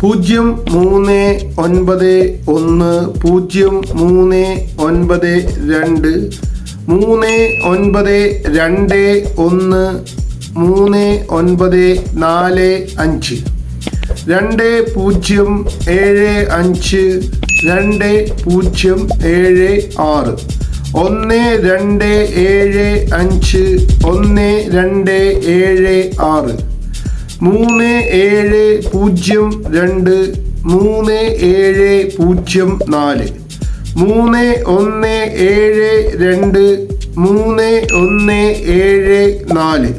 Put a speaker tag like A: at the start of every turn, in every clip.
A: പൂജ്യം മൂന്ന് ഒൻപത് ഒന്ന് പൂജ്യം മൂന്ന് ഒൻപത് രണ്ട് മൂന്ന് ഒൻപത് രണ്ട് ഒന്ന് മൂന്ന് ഒൻപത് നാല് അഞ്ച്. രണ്ട് പൂജ്യം ഏഴ് അഞ്ച് രണ്ട് പൂജ്യം ഏഴ് ആറ്. ഒന്ന് രണ്ട് ഏഴ് അഞ്ച് ഒന്ന് രണ്ട് ഏഴ് ആറ്. മൂന്ന് ഏഴ് പൂജ്യം രണ്ട് മൂന്ന് ഏഴ് പൂജ്യം നാല് മൂന്ന് ഒന്ന് ഏഴ് രണ്ട് മൂന്ന് ഒന്ന് ഏഴ് നാല്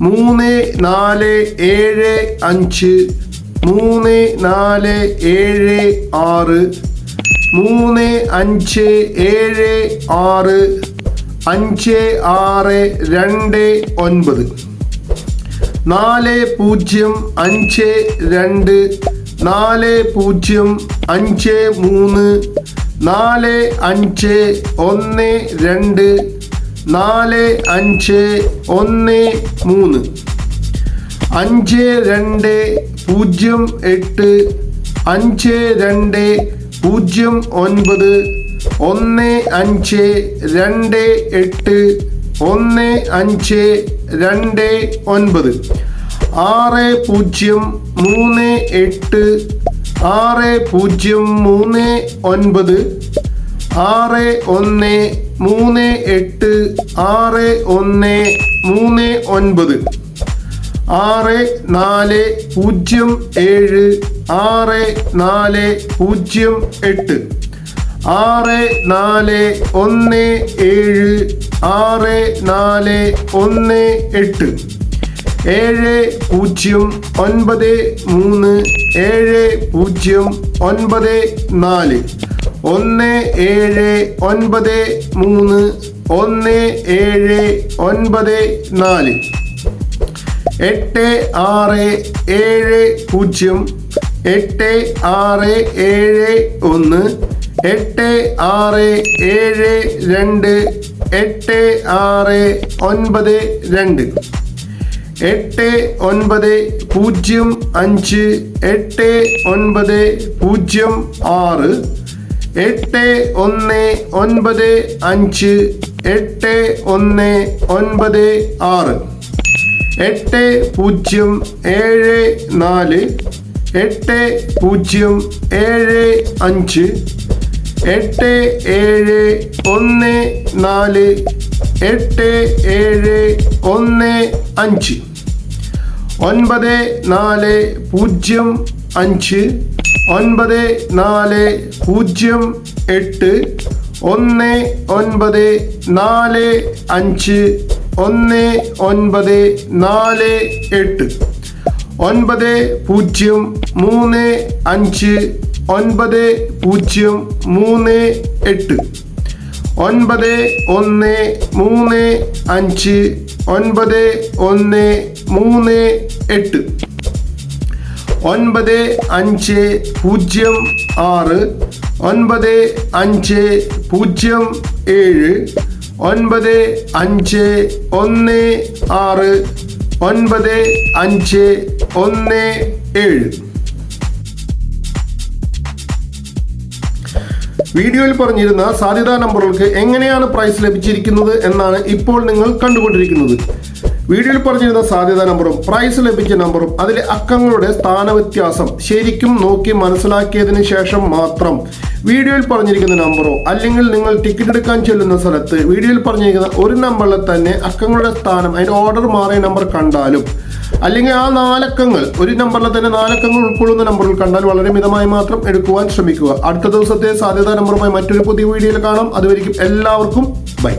A: മൂന്ന് നാല് ഏഴ് അഞ്ച് മൂന്ന് നാല് ഏഴ് ആറ് മൂന്ന് അഞ്ച് ഏഴ് ആറ് അഞ്ച് ആറ് രണ്ട് ഒൻപത്. നാല് പൂജ്യം അഞ്ച് രണ്ട് നാല് പൂജ്യം അഞ്ച് മൂന്ന് നാല് അഞ്ച് ഒന്ന് രണ്ട് നാല് അഞ്ച് ഒന്ന് മൂന്ന്. അഞ്ച് രണ്ട് പൂജ്യം എട്ട് അഞ്ച് രണ്ട് പൂജ്യം ഒൻപത് ഒന്ന് അഞ്ച് രണ്ട് എട്ട് ഒന്ന് അഞ്ച് രണ്ട് ഒൻപത്. ആറ് പൂജ്യം മൂന്ന് എട്ട്. ആറ് പൂജ്യം മൂന്ന് ഒൻപത്. ആറ് ഒന്ന് മൂന്ന് എട്ട്. ആറ് ഒന്ന് മൂന്ന് ഒൻപത്. ആറ് നാല് പൂജ്യം ഏഴ്. ആറ് നാല് പൂജ്യം എട്ട്. ആറ് നാല് ഒന്ന് ഏഴ് ആറ് നാല് ഒന്ന് എട്ട്. ഏഴ് പൂജ്യം ഒൻപത് മൂന്ന് ഏഴ് പൂജ്യം ഒൻപത് നാല്. ഒന്ന് ഏഴ് ഒൻപത് മൂന്ന് ഒന്ന് ഏഴ് ഒൻപത് നാല്. എട്ട് ആറ് ഏഴ് പൂജ്യം. എട്ട് ആറ് ഏഴ് ഒന്ന് എട്ട് ആറ് ഏഴ് രണ്ട് എട്ട് ആറ് ഒൻപത് രണ്ട്. എട്ട് ഒൻപത് പൂജ്യം അഞ്ച് എട്ട് ഒൻപത് പൂജ്യം ആറ് എട്ട് ഒന്ന് ഒൻപത് അഞ്ച് എട്ട് ഒന്ന് ഒൻപത് ആറ്. എട്ട് പൂജ്യം ഏഴ് നാല് എട്ട് പൂജ്യം ഏഴ് അഞ്ച് എട്ട് ഏഴ് ഒന്ന് നാല് എട്ട് ഏഴ് ഒന്ന് അഞ്ച്. ഒൻപത് നാല് പൂജ്യം അഞ്ച്. ഒൻപത് നാല് പൂജ്യം എട്ട്. ഒന്ന് ഒൻപത് നാല് അഞ്ച്. ഒന്ന് ഒൻപത് നാല് എട്ട്. ഒൻപത് പൂജ്യം മൂന്ന് അഞ്ച്. ഒൻപത് പൂജ്യം മൂന്ന് എട്ട്. ഒൻപത് ഒന്ന് മൂന്ന് അഞ്ച്. ഒൻപത് ഒന്ന് മൂന്ന് എട്ട്. ഒൻപത് അഞ്ച് പൂജ്യം ആറ്. ഒൻപത് അഞ്ച് പൂജ്യം ഏഴ്. ഒൻപത് അഞ്ച് ഒന്ന് ആറ്. ഒൻപത് അഞ്ച് ഒന്ന് ഏഴ്. വീഡിയോയിൽ പറഞ്ഞിരുന്ന സാധ്യതാ നമ്പറുകൾക്ക് എങ്ങനെയാണ് പ്രൈസ് ലഭിച്ചിരിക്കുന്നത് എന്നാണ് ഇപ്പോൾ നിങ്ങൾ കണ്ടുകൊണ്ടിരിക്കുന്നത്. വീഡിയോയിൽ പറഞ്ഞിരുന്ന സാധ്യതാ നമ്പറും പ്രൈസ് ലഭിച്ച നമ്പറും അതിലെ അക്കങ്ങളുടെ സ്ഥാനവ്യത്യാസം ശരിക്കും നോക്കി മനസ്സിലാക്കിയതിന് ശേഷം മാത്രം വീഡിയോയിൽ പറഞ്ഞിരിക്കുന്ന നമ്പറോ അല്ലെങ്കിൽ നിങ്ങൾ ടിക്കറ്റ് എടുക്കാൻ ചെല്ലുന്ന സ്ഥലത്ത് വീഡിയോയിൽ പറഞ്ഞിരിക്കുന്ന ഒരു നമ്പറിൽ തന്നെ അക്കങ്ങളുടെ സ്ഥാനം അതിന്റെ ഓർഡർ മാറിയ നമ്പർ കണ്ടാലും അല്ലെങ്കിൽ ആ നാലക്കങ്ങൾ ഒരു നമ്പറിൽ തന്നെ നാലക്കങ്ങൾ ഉൾക്കൊള്ളുന്ന നമ്പറിൽ കണ്ടാൽ വളരെ മിതമായി മാത്രം എടുക്കുവാൻ ശ്രമിക്കുക. അടുത്ത ദിവസത്തെ സാധ്യതാ നമ്പറുമായി മറ്റൊരു പുതിയ വീഡിയോയിൽ കാണാം. അതുവരെയും എല്ലാവർക്കും ബൈ.